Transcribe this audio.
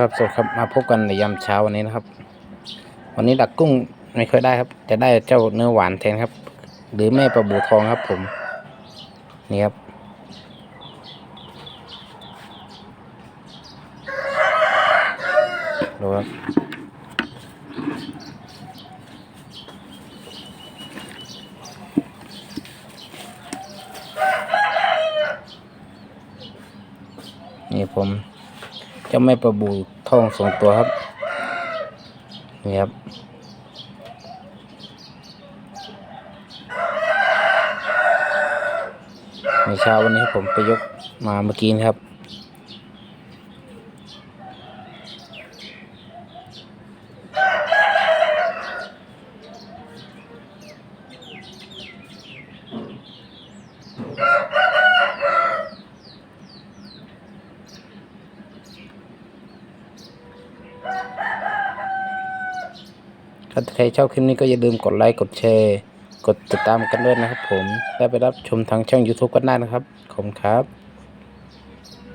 ครับสวัสดีครับมาพบกันในยามเช้าวันนี้นะครับ วันนี้ดักกุ้งไม่ค่อยได้ครับ จะได้เจ้าเนื้อหวานแทนครับ หรือแม่ปลาบูทองครับผม นี่ครับ ดูครับ นี่ผม จ้าแม่ปลาบูทองสองตัวครับ นี่ครับ ในเช้าวันนี้ผมไปยกมาเมื่อกี้นะครับ ถ้าใครชอบคลิปนี้ก็อย่าลืมกดไลค์ กดแชร์ กดติดตามกันด้วยนะครับผมและไปรับชมทางช่อง YouTube กันได้นะครับ ขอบคุณครับ